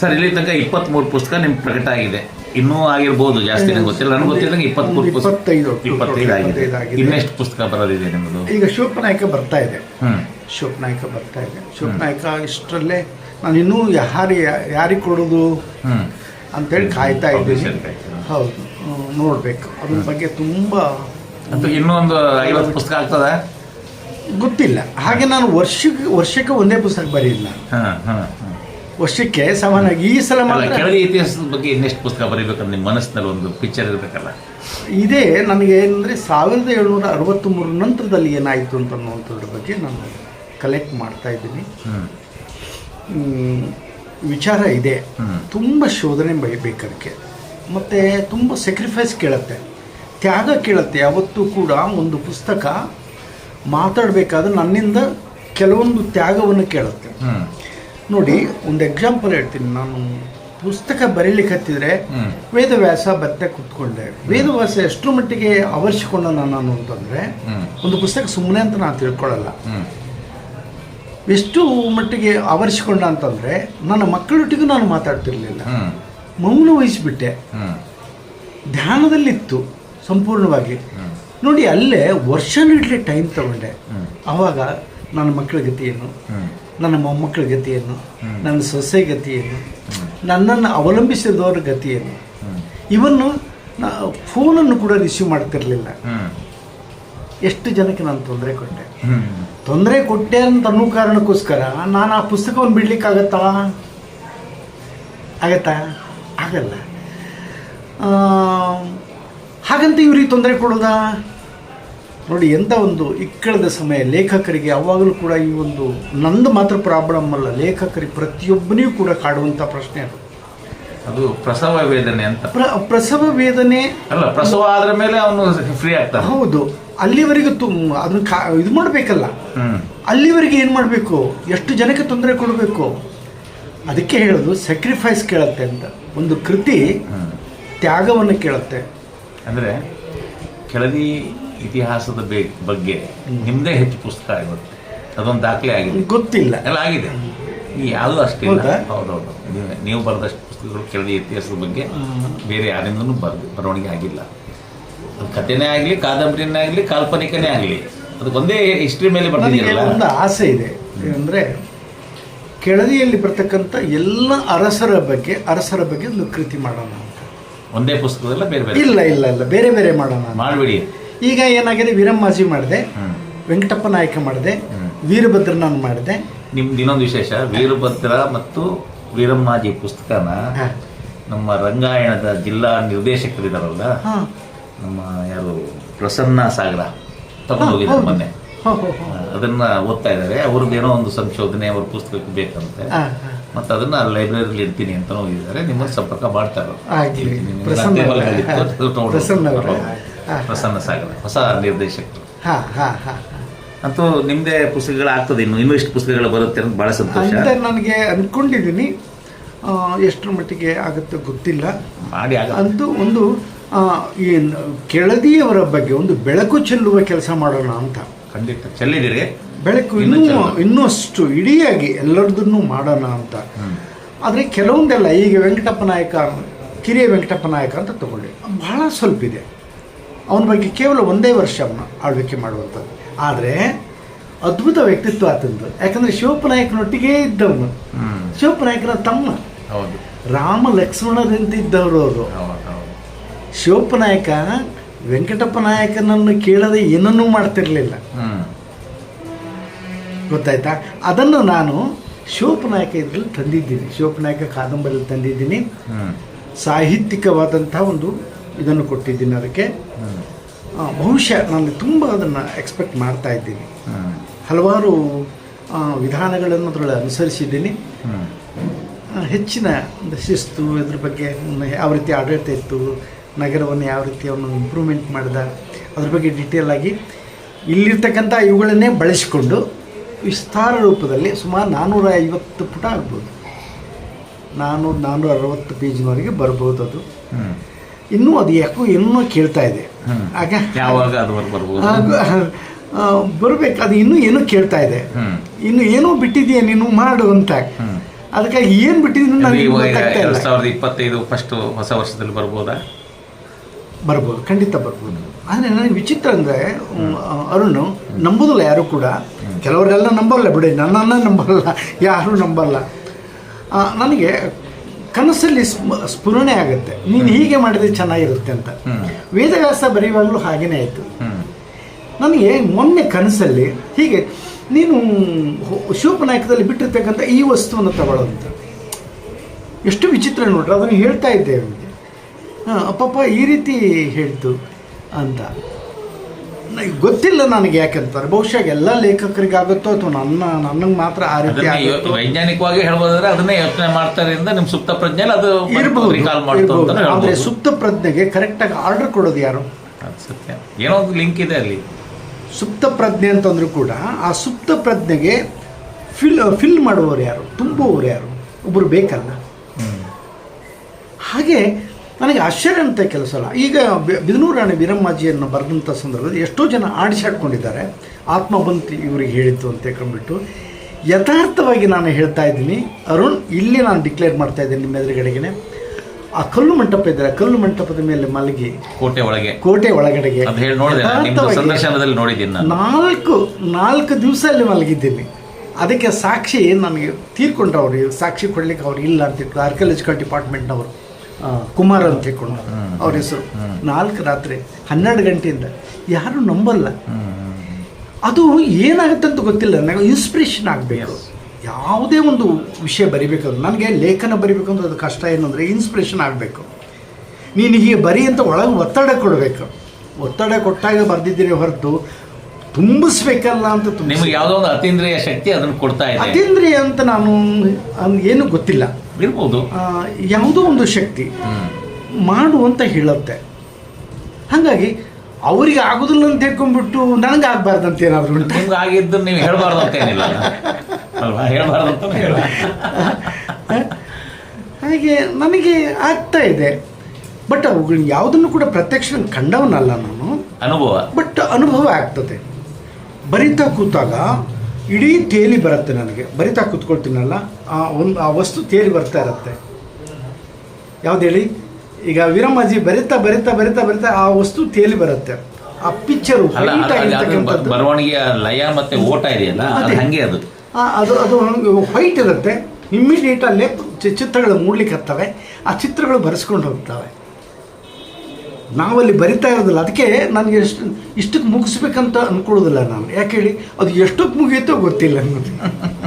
Sir ಇಲ್ಲಿ ತನಕ ಇಪ್ಪತ್ಮೂರು ಪುಸ್ತಕ ನಿಮ್ಗೆ ಪ್ರಕಟ ಆಗಿದೆ. ಇನ್ನೂ ಆಗಿರ್ಬೋದು ಜಾಸ್ತಿ ನಂಗೆ ಗೊತ್ತಿಲ್ಲ. ನನಗೆ ಗೊತ್ತಿಲ್ಲ ಇಪ್ಪತ್ಮೂರು ಪುಸ್ತಕ ಇಪ್ಪತ್ತೈದು ಇಪ್ಪತ್ತೈದು ಆಗಿದೆ. ಇನ್ನೆಷ್ಟು ಪುಸ್ತಕ ಬರೋದಿದೆ ನಿಮ್ಮದು? ಈಗ ಶಿವಪ್ಪನಾಯಕ ಬರ್ತಾ ಇದೆ. ಹ್ಮ್. ಶಿವಪ್ಪನಾಯಕ ಬರ್ತಾ ಇದೆ. ಶಿವಪ್ಪನಾಯಕ ಇಷ್ಟರಲ್ಲೇ ನಾನು ಇನ್ನೂ ಯಾರು ಯಾರಿಗೆ ಕೊಡೋದು? ಅಂತೇಳಿ ಕಾಯ್ತಾ ಇದ್ದೀನಿ. ಹೌದು ನೋಡಬೇಕು. ಅದ್ರ ಬಗ್ಗೆ ತುಂಬ ಇನ್ನೊಂದು ಇನ್ನೂ ಐವತ್ತು ಪುಸ್ತಕ ಆಗ್ತದ? ಗೊತ್ತಿಲ್ಲ. ಹಾಗೆ ನಾನು ವರ್ಷಕ್ಕೆ ವರ್ಷಕ್ಕೆ ಒಂದೇ ಪುಸ್ತಕ ಬರೀಲ್ಲ ಹಾ ಹಾ ಹಾ. ವರ್ಷಕ್ಕೆ ಸಾಮಾನ್ಯವಾಗಿ ಈ ಸಲ ಮಾತ್ರ ಕೆಳದಿ ಇತಿಹಾಸದ ಬಗ್ಗೆ ಇನ್ನೆಷ್ಟು ಪುಸ್ತಕ ಬರೀಬೇಕಂದ್ರೆ ನಿಮ್ಮ ಮನಸ್ಸಿನಲ್ಲಿ ಒಂದು ಪಿಕ್ಚರ್ ಇರಬೇಕಲ್ಲ? ಇದೇ ನನಗೆ ಏನಂದರೆ ಸಾವಿರದ ಏಳ್ನೂರ ಅರವತ್ತ್ಮೂರು ನಂತರದಲ್ಲಿ ಏನಾಯಿತು ಅಂತ ಅನ್ನುವಂಥದ್ರ ಬಗ್ಗೆ ನಾನು ಕಲೆಕ್ಟ್ ಮಾಡ್ತಾ ಇದ್ದೀನಿ. ವಿಚಾರ ಇದೆ. ತುಂಬ ಶೋಧನೆ ಬೇಕು ಅದಕ್ಕೆ ಮತ್ತು ತುಂಬ ಸ್ಯಾಕ್ರಿಫೈಸ್ ಕೇಳುತ್ತೆ. ತ್ಯಾಗ ಕೇಳುತ್ತೆ. ಯಾವತ್ತೂ ಕೂಡ ಒಂದು ಪುಸ್ತಕ ಮಾತಾಡಬೇಕಾದ್ರೆ ನನ್ನಿಂದ ಕೆಲವೊಂದು ತ್ಯಾಗವನ್ನು ಕೇಳುತ್ತೆ. ನೋಡಿ ಒಂದು ಎಕ್ಸಾಂಪಲ್ ಹೇಳ್ತೀನಿ. ನಾನು ಪುಸ್ತಕ ಬರೀಲಿಕ್ಕೆ ಹತ್ತಿದ್ರೆ ವೇದವ್ಯಾಸ ಬತ್ತೆ ಕೂತ್ಕೊಂಡೆ. ವೇದವ್ಯಾಸ ಎಷ್ಟು ಮಟ್ಟಿಗೆ ಆವರಿಸಿಕೊಂಡ ನಾನು ಅಂತಂದ್ರೆ ಒಂದು ಪುಸ್ತಕ ಸುಮ್ಮನೆ ಅಂತ ನಾನು ತಿಳ್ಕೊಳ್ಳಲ್ಲ. ಎಷ್ಟು ಮಟ್ಟಿಗೆ ಆವರಿಸಿಕೊಂಡ ಅಂತಂದ್ರೆ ನನ್ನ ಮಕ್ಕಳೊಟ್ಟಿಗೂ ನಾನು ಮಾತಾಡ್ತಿರ್ಲಿಲ್ಲ. ಮೌನ ವಹಿಸಿಬಿಟ್ಟೆ. ಧ್ಯಾನದಲ್ಲಿತ್ತು ಸಂಪೂರ್ಣವಾಗಿ. ನೋಡಿ ಅಲ್ಲೇ ವರ್ಷನಿಡ್ಲಿ ಟೈಮ್ ತಗೊಂಡೆ. ಅವಾಗ ಆವಾಗ ನನ್ನ ಮಕ್ಕಳ ಗತಿ ಏನು? ನನ್ನ ಮೊಮ್ಮಕ್ಕಳ ಗತಿಯನ್ನು ನನ್ನ ಸೊಸೆ ಗತಿಯನ್ನು ನನ್ನನ್ನು ಅವಲಂಬಿಸಿದವರ ಗತಿಯನ್ನು. ಇವನ್ನು ನಾ ಫೋನನ್ನು ಕೂಡ ರಿಸೀವ್ ಮಾಡ್ತಿರಲಿಲ್ಲ. ಎಷ್ಟು ಜನಕ್ಕೆ ನಾನು ತೊಂದರೆ ಕೊಟ್ಟೆ? ತೊಂದರೆ ಕೊಟ್ಟೆ ಅಂತ ಅನ್ನೋ ಕಾರಣಕ್ಕೋಸ್ಕರ ನಾನು ಆ ಪುಸ್ತಕವನ್ನು ಬಿಡ್ಲಿಕ್ಕಾಗತ್ತಾ? ಆಗತ್ತಾ? ಆಗಲ್ಲ. ಹಾಗಂತ ಇವ್ರಿಗೆ ತೊಂದರೆ ಕೊಡೋದಾ? ನೋಡಿ ಎಂಥ ಒಂದು ಇಕ್ಕಳದ ಸಮಯ. ಲೇಖಕರಿಗೆ ಯಾವಾಗಲೂ ಕೂಡ ಈ ಒಂದು ನಂದು ಮಾತ್ರ ಪ್ರಾಬ್ಲಮ್ ಅಲ್ಲ ಲೇಖಕರಿಗೆ ಪ್ರತಿಯೊಬ್ಬನಿಗೂ ಕೂಡ ಕಾಡುವಂಥ ಪ್ರಶ್ನೆ ಅದು. ಅದು ಪ್ರಸವ ವೇದನೆ ಅಂತ. ಪ್ರ ಪ್ರಸವ ವೇದನೆ ಅಲ್ಲ ಪ್ರಸವ ಆದ್ರ ಮೇಲೆ ಅವನು ಫ್ರೀ ಆಗ್ತಾನೆ. ಹೌದು. ಅಲ್ಲಿವರೆಗೂ ತುಮ್ ಅದನ್ನ ಕಾ ಇದು ಮಾಡಬೇಕಲ್ಲ. ಅಲ್ಲಿವರೆಗೆ ಏನು ಮಾಡಬೇಕು? ಎಷ್ಟು ಜನಕ್ಕೆ ತೊಂದರೆ ಕೊಡಬೇಕು? ಅದಕ್ಕೆ ಹೇಳೋದು ಸ್ಯಾಕ್ರಿಫೈಸ್ ಕೇಳುತ್ತೆ ಅಂತ. ಒಂದು ಕೃತಿ ತ್ಯಾಗವನ್ನು ಕೇಳುತ್ತೆ. ಅಂದ್ರೆ ಕೆಳದಿ ಇತಿಹಾಸದ ಬಗ್ಗೆ ನಿಮ್ಮದೇ ಹೆಚ್ಚು ಪುಸ್ತಕ ಇವತ್ತು. ಅದೊಂದು ದಾಖಲೆ ಆಗಿದೆ. ಗೊತ್ತಿಲ್ಲ. ಎಲ್ಲ ಆಗಿದೆ. ಯಾವುದು ಅಷ್ಟಿಲ್ಲ. ಹೌದಾ? ಹೌದೌದು. ನೀವು- ಬರೆದಷ್ಟು ಪುಸ್ತಕಗಳು ಕೆಳದಿ ಇತಿಹಾಸದ ಬಗ್ಗೆ ಬೇರೆ ಯಾರಿಂದನೂ ಬರ್ ಬರವಣಿಗೆ ಆಗಿಲ್ಲ. ಅದು ಕಥೆನೇ ಆಗಲಿ ಕಾದಂಬರಿನೇ ಆಗಲಿ ಕಾಲ್ಪನಿಕನೇ ಆಗಲಿ ಅದಕ್ಕೊಂದೇ ಒಂದೇ ಹಿಸ್ಟ್ರಿ ಮೇಲೆ ಬರ್ತೀನಿ ಒಂದು ಆಸೆ ಇದೆ. ಅಂದರೆ ಕೆಳದಿಯಲ್ಲಿ ಬರ್ತಕ್ಕಂಥ ಎಲ್ಲ ಅರಸರ ಬಗ್ಗೆ ಅರಸರ ಬಗ್ಗೆ ಒಂದು ಕೃತಿ ಮಾಡೋಣ ಅಂತ. ಒಂದೇ ಪುಸ್ತಕದಲ್ಲ ಬೇರೆ ಬೇರೆ. ಇಲ್ಲ ಇಲ್ಲ ಇಲ್ಲ. ಬೇರೆ ಬೇರೆ ಮಾಡೋಣ. ಮಾಡಬೇಡಿ. ಈಗ ಏನಾಗಿದೆ? ವೀರಮ್ಮಾಜಿ ಮಾಡಿದೆ. ಹ್ಮ್. ವೆಂಕಟಪ್ಪ ನಾಯಕ ಮಾಡಿದೆ. ವೀರಭದ್ರ ನಾನು ಮಾಡಿದೆ. ನಿಮ್ದು ಇನ್ನೊಂದು ವಿಶೇಷ ವೀರಭದ್ರ ಮತ್ತು ವೀರಮ್ಮಾಜಿ ಪುಸ್ತಕನ ನಮ್ಮ ರಂಗಾಯಣದ ಜಿಲ್ಲಾ ನಿರ್ದೇಶಕರಿದಾರಲ್ಲ. ನಮ್ಮ ಯಾರು ಪ್ರಸನ್ನ ಸಾಗರ ತಗೊಂಡೋಗಿದ್ದಾರೆ ಮೊನ್ನೆ. ಅದನ್ನ ಓದ್ತಾ ಇದ್ದಾರೆ. ಅವ್ರದ್ದು ಏನೋ ಒಂದು ಸಂಶೋಧನೆ ಅವ್ರ ಪುಸ್ತಕಕ್ಕೆ ಬೇಕಂತೆ. ಮತ್ತೆ ಅದನ್ನ ಲೈಬ್ರರಿಲಿ ಇಡ್ತೀನಿ ಅಂತ ಹೋಗಿದ್ದಾರೆ ನಿಮ್ಮ ಸಂಪರ್ಕ ಮಾಡ್ತಾರೆ ಪ್ರಸನ್ನ ಸಾಗರ ಹೊಸ ನಿರ್ದೇಶಕ ಹಾ ಹಾ ಹಾ. ಅಂತೂ ನಿಮ್ದೇ ಪುಸ್ತಕಗಳು ಆಗ್ತದೆ ಇನ್ನು ಇನ್ನೂ ಇಷ್ಟು ಪುಸ್ತಕಗಳು ಬರುತ್ತೆ ಅಂತ ಬಹಳ ಸಂತೋಷ. ಅಂತ ನನಗೆ ಅಂದ್ಕೊಂಡಿದ್ದೀನಿ ಎಷ್ಟರ ಮಟ್ಟಿಗೆ ಆಗುತ್ತೆ ಗೊತ್ತಿಲ್ಲ. ಮಾಡಿ ಆಗ ಅಂತೂ ಒಂದು ಈ ಕೆಳದಿಯವರ ಬಗ್ಗೆ ಒಂದು ಬೆಳಕು ಚೆಲ್ಲುವ ಕೆಲಸ ಮಾಡೋಣ ಅಂತ. ಖಂಡಿತ. ಚೆಲ್ಲಿದ್ದೀರಿ. ಬೆಳಕು ಇನ್ನೂ ಇನ್ನೂ ಅಷ್ಟು ಇನ್ನಷ್ಟು ಇಡಿಯಾಗಿ ಎಲ್ಲರದನ್ನು ಮಾಡೋಣ ಅಂತ. ಆದರೆ ಕೆಲವೊಂದೆಲ್ಲ ಈಗ ವೆಂಕಟಪ್ಪ ನಾಯಕ ಕಿರಿಯ ವೆಂಕಟಪ್ಪ ನಾಯಕ ಅಂತ ತಗೊಳ್ಳಿ ಬಹಳ ಸ್ವಲ್ಪ ಇದೆ. ಅವನ ಬಗ್ಗೆ ಕೇವಲ ಒಂದೇ ವರ್ಷ ಅವನು ಆಳ್ವಿಕೆ ಮಾಡುವಂಥದ್ದು. ಆದರೆ ಅದ್ಭುತ ವ್ಯಕ್ತಿತ್ವ ಆತಂದು. ಯಾಕಂದ್ರೆ ಶಿವಪ್ಪ ನಾಯಕನೊಟ್ಟಿಗೆ ಇದ್ದವನು. ಶಿವಪ್ಪನಾಯಕನ ಶಿವಪ್ಪ ನಾಯಕನ ತಮ್ಮ. ಹೌದು. ರಾಮ ಲಕ್ಷ್ಮಣರಂತಿದ್ದವರು ಅವರು. ಶಿವಪ್ಪನಾಯಕ ವೆಂಕಟಪ್ಪ ನಾಯಕನನ್ನು ಕೇಳದೆ ಏನನ್ನೂ ಮಾಡ್ತಿರಲಿಲ್ಲ. ಗೊತ್ತಾಯ್ತಾ? ಅದನ್ನು ನಾನು ಶಿವಪ್ಪನಾಯಕ ಇದರಲ್ಲಿ ತಂದಿದ್ದೀನಿ. ಶಿವಪ್ಪನಾಯಕ ಕಾದಂಬರಿಯಲ್ಲಿ ತಂದಿದ್ದೀನಿ. ಸಾಹಿತ್ಯಿಕವಾದಂತಹ ಸಾಹಿತ್ಯಿಕವಾದಂಥ ಒಂದು ಇದನ್ನು ಕೊಟ್ಟಿದ್ದೀನಿ ಅದಕ್ಕೆ. ಬಹುಶಃ ನಾನು ತುಂಬ ಅದನ್ನು ಎಕ್ಸ್ಪೆಕ್ಟ್ ಮಾಡ್ತಾ ಇದ್ದೀನಿ. ಹಲವಾರು ವಿಧಾನಗಳನ್ನು ಅದರೊಳಗೆ ಅನುಸರಿಸಿದ್ದೀನಿ. ಹೆಚ್ಚಿನ ಶಿಸ್ತು ಇದ್ರ ಬಗ್ಗೆ ಯಾವ ರೀತಿ ಆಡಳಿತ ಇತ್ತು ನಗರವನ್ನು ಯಾವ ರೀತಿ ಅವನು ಇಂಪ್ರೂವ್ಮೆಂಟ್ ಮಾಡಿದ ಅದ್ರ ಬಗ್ಗೆ ಡಿಟೇಲ್ ಆಗಿ ಇಲ್ಲಿರ್ತಕ್ಕಂಥ ಇವುಗಳನ್ನೇ ಬಳಸಿಕೊಂಡು ವಿಸ್ತಾರ ರೂಪದಲ್ಲಿ ಸುಮಾರು ನಾನ್ನೂರ ಐವತ್ತು ಪುಟ ಆಗ್ಬೋದು. ನಾನ್ನೂರು ನಾನ್ನೂರ ಅರವತ್ತು ಪೇಜ್ನವರೆಗೆ ಬರ್ಬೋದು ಅದು. ಇನ್ನೂ ಅದು ಯಾಕೋ ಇನ್ನೂ ಕೇಳ್ತಾ ಇದೆ. ಬರ್ಬೇಕು ಆಗ ಯಾವಾಗ ಬರಬೇಕು. ಅದು ಇನ್ನೂ ಏನೋ ಕೇಳ್ತಾ ಇದೆ. ಇನ್ನು ಏನೋ ಬಿಟ್ಟಿದೆಯಾ ನೀನು? ಮಾಡು ಅಂತ. ಅದಕ್ಕಾಗಿ ಏನು ಬಿಟ್ಟಿದ್ದೀನಿ ನನಗೆ ಎರಡ್ ಸಾವಿರದ ಇಪ್ಪತ್ತೈದು ಫಸ್ಟ್ ಹೊಸ ವರ್ಷದಲ್ಲಿ ಬರ್ಬೋದಾ? ಬರ್ಬೋದು. ಖಂಡಿತ ಬರ್ಬೋದು. ಆದರೆ ನನಗೆ ವಿಚಿತ್ರ ಅಂದರೆ ಅರುಣ್ ನಂಬೋದಿಲ್ಲ ಯಾರು ಕೂಡ. ಕೆಲವರೆಲ್ಲ ನಂಬಲ್ಲ ಬಿಡಿ. ನನ್ನನ್ನು ನಂಬಲ್ಲ. ಯಾರು ನಂಬಲ್ಲ. ನನಗೆ ಕನಸಲ್ಲಿ ಸ್ಮ ಸ್ಫುರಣೆ ಆಗುತ್ತೆ. ನೀನು ಹೀಗೆ ಮಾಡಿದ್ರೆ ಚೆನ್ನಾಗಿರುತ್ತೆ ಅಂತ. ವೇದವ್ಯಾಸ ಬರೆಯುವಾಗಲೂ ಹಾಗೇನೇ ಆಯಿತು. ನನಗೆ ಮೊನ್ನೆ ಕನಸಲ್ಲಿ ಹೀಗೆ ನೀನು ಶಿವಪನಾಯಕದಲ್ಲಿ ಬಿಟ್ಟಿರ್ತಕ್ಕಂಥ ಈ ವಸ್ತುವನ್ನು ತಗೊಳ್ಳೋದಂತ ಎಷ್ಟು ವಿಚಿತ್ರ ನೋಡ್ರಿ ಅದನ್ನು ಹೇಳ್ತಾ ಇದ್ದೆ ಅವನಿಗೆ. ಹಾಂ ಅಪ್ಪಪ್ಪ ಈ ರೀತಿ ಹೇಳ್ತು ಅಂತ. ನನಗೆ ಗೊತ್ತಿಲ್ಲ ನನಗೆ ಯಾಕಂತಾರೆ. ಬಹುಶಃ ಎಲ್ಲ ಲೇಖಕರಿಗೆ ಆಗುತ್ತೋ ಅಥವಾ ನನ್ನ ನನಗೆ ಮಾತ್ರ ಆ ರೀತಿ ಆಗುತ್ತೋ? ವೈಜ್ಞಾನಿಕವಾಗಿ ಹೇಳ್ಬೋದಾದ್ರೆ ಅದನ್ನೇ ಯೋಚನೆ ಮಾಡ್ತಾರೆ ನಿಮ್ ಸುಪ್ತ ಪ್ರಜ್ಞೆ ಅದು ಇರಬಹುದು ಆದ್ರೆ ಸುಪ್ತ ಪ್ರಜ್ಞೆಗೆ ಕರೆಕ್ಟಾಗಿ ಆರ್ಡರ್ ಕೊಡೋದು ಯಾರು? ಸತ್ಯ. ಏನೋ ಒಂದು ಲಿಂಕ್ ಇದೆ ಅಲ್ಲಿ. ಸುಪ್ತ ಪ್ರಜ್ಞೆ ಅಂತಂದ್ರೂ ಕೂಡ ಆ ಸುಪ್ತ ಪ್ರಜ್ಞೆಗೆ ಫಿಲ್ ಫಿಲ್ ಮಾಡುವವರು ಯಾರು? ತುಂಬುವವರು ಯಾರು? ಒಬ್ಬರು ಬೇಕಲ್ಲ. ಹಾಗೆ ನನಗೆ ಆಶ್ಚರ್ಯ ಅಂತ ಕೆಲಸ ಅಲ್ಲ. ಈಗ ಬಿದನೂರು ರಾಣಿ ವೀರಮ್ಮಾಜಿಯನ್ನು ಬರೆದಂಥ ಸಂದರ್ಭದಲ್ಲಿ ಎಷ್ಟೋ ಜನ ಆಡಿಸಾಡ್ಕೊಂಡಿದ್ದಾರೆ. ಆತ್ಮಬಂತಿ ಇವರಿಗೆ ಹೇಳಿತ್ತು ಅಂತ ತಿಳ್ಕೊಂಡ್ಬಿಟ್ಟು ಯಥಾರ್ಥವಾಗಿ ನಾನು ಹೇಳ್ತಾ ಇದ್ದೀನಿ ಅರುಣ್ ಇಲ್ಲಿ ನಾನು ಡಿಕ್ಲೇರ್ ಮಾಡ್ತಾ ಇದ್ದೀನಿ ನಿಮ್ಮ ಎದುರುಗಡೆಗೆ ಆ ಕಲ್ಲು ಮಂಟಪ ಇದ್ದಾರೆ ಕಲ್ಲು ಮಂಟಪದ ಮೇಲೆ ಮಲಗಿ ಕೋಟೆ ಒಳಗೆ. ಕೋಟೆ ಒಳಗಡೆಗೆ. ನಾಲ್ಕು ನಾಲ್ಕು ದಿವಸ ಅಲ್ಲಿ ಮಲಗಿದ್ದೀನಿ. ಅದಕ್ಕೆ ಸಾಕ್ಷಿ ನನಗೆ ತೀರ್ಕೊಂಡ್ರವ್ರು ಸಾಕ್ಷಿ ಕೊಡ್ಲಿಕ್ಕೆ ಅವ್ರು ಇಲ್ಲ ಅಂತ ಆರ್ಕಿಯಾಲಜಿಕಲ್ ಡಿಪಾರ್ಟ್ಮೆಂಟ್ನವರು ಕುಮಾರ್ ಅಂತ ಹೇಳ್ಕೊಂಡು ಅವ್ರ ಹೆಸರು. ನಾಲ್ಕು ರಾತ್ರಿ ಹನ್ನೆರಡು ಗಂಟೆಯಿಂದ. ಯಾರು ನಂಬಲ್ಲ. ಅದು ಏನಾಗುತ್ತೆ ಅಂತ ಗೊತ್ತಿಲ್ಲ. ನನಗೆ ಇನ್ಸ್ಪಿರೇಷನ್ ಆಗಬೇಕು. ಯಾವುದೇ ಒಂದು ವಿಷಯ ಬರಿಬೇಕಂದ್ರೆ ನನಗೆ ಲೇಖನ ಬರಿಬೇಕಂದ್ರೆ ಅದು ಕಷ್ಟ ಏನು ಅಂದರೆ ಇನ್ಸ್ಪಿರೇಷನ್ ಆಗಬೇಕು. ನೀನು ಹೀಗೆ ಬರಿ ಅಂತ ಒಳಗೆ ಒತ್ತಡ ಕೊಡಬೇಕು. ಒತ್ತಡ ಕೊಟ್ಟಾಗ ಬರೆದಿದ್ದೀನಿ ಹೊರತು ತುಂಬಿಸ್ಬೇಕಲ್ಲ ಅಂತ ನಿಮ್ಗೆ ಯಾವುದೋ ಒಂದು ಅತೀಂದ್ರಿಯ ಶಕ್ತಿ ಅದನ್ನು ಕೊಡ್ತಾ ಇದೆ. ಅತೀಂದ್ರಿಯ ಅಂತ ನಾನು ಏನು ಗೊತ್ತಿಲ್ಲ. ಇರ್ಬೋದು. ಯಾವುದೋ ಒಂದು ಶಕ್ತಿ. ಮಾಡು ಅಂತ ಹೇಳುತ್ತೆ. ಹಾಗಾಗಿ ಅವರಿಗೆ ಆಗುದಿಲ್ಲ ಅಂತ ಹೇಳ್ಕೊಂಡ್ಬಿಟ್ಟು ನನಗೆ ಆಗ್ಬಾರ್ದಂತ ಅಂತ ಏನಾದ್ರು ನಿಮ್ಗೆ ಆಗಿದ್ದು ನೀವು ಹೇಳ್ಬಾರ್ದು ಅಂತ ಏನಿಲ್ಲ. ಅಲ್ವಾ? ಹೇಳ್ಬಾರ್ದು ಅಂತ ಹೇಳ ಹಾಗೆ ನನಗೆ ಆಗ್ತಾ ಇದೆ. ಬಟ್ ಅವುಗಳು ಯಾವುದನ್ನು ಕೂಡ ಪ್ರತ್ಯಕ್ಷ ಕಂಡವನಲ್ಲ ನಾನು. ಅನುಭವ. ಬಟ್ ಅನುಭವ ಆಗ್ತದೆ. ಬರಿತಾ ಕೂತಾಗ ಇಡೀ ತೇಲಿ ಬರುತ್ತೆ ನನಗೆ. ಬರಿತಾ ಕೂತ್ಕೊಳ್ತೀನಲ್ಲ ಆ ಒಂದು ಆ ವಸ್ತು ತೇಲಿ ಬರ್ತಾ ಇರುತ್ತೆ. ಯಾವ್ದು ಹೇಳಿ? ಈಗ ವೀರಮ್ಮಾಜಿ ಬರಿತಾ ಬರಿತಾ ಬರಿತಾ ಬರಿತಾ ಆ ವಸ್ತು ತೇಲಿ ಬರುತ್ತೆ. ಆ ಪಿಕ್ಚರು ಬರವಣಿಗೆಯ ಲಯ ಮತ್ತೆ ಓಟ ಇದೆಯಲ್ಲ. ಹಂಗೆ ಅದು. ಅದು ಅದು ವೈಟ್ ಇರುತ್ತೆ. ಇಮ್ಮಿಡಿಯೇಟ್ ಅಲ್ಲೇ ಚಿತ್ರಗಳು ಮೂಡ್ಲಿಕ್ಕೆ ಹತ್ತವೆ. ಆ ಚಿತ್ರಗಳು ಬರೆಸ್ಕೊಂಡು ಹೋಗ್ತವೆ. ನಾವಲ್ಲಿ ಬರಿತಾ ಇರೋದಿಲ್ಲ. ಅದಕ್ಕೆ ನನಗೆ ಎಷ್ಟು ಇಷ್ಟಕ್ಕೆ ಮುಗಿಸ್ಬೇಕಂತ ಅಂದ್ಕೊಳ್ಳೋದಿಲ್ಲ ನಾನು. ಯಾಕೆ ಹೇಳಿ, ಅದು ಎಷ್ಟಕ್ಕೆ ಮುಗಿಯುತ್ತೋ ಗೊತ್ತಿಲ್ಲ ನನಗೆ.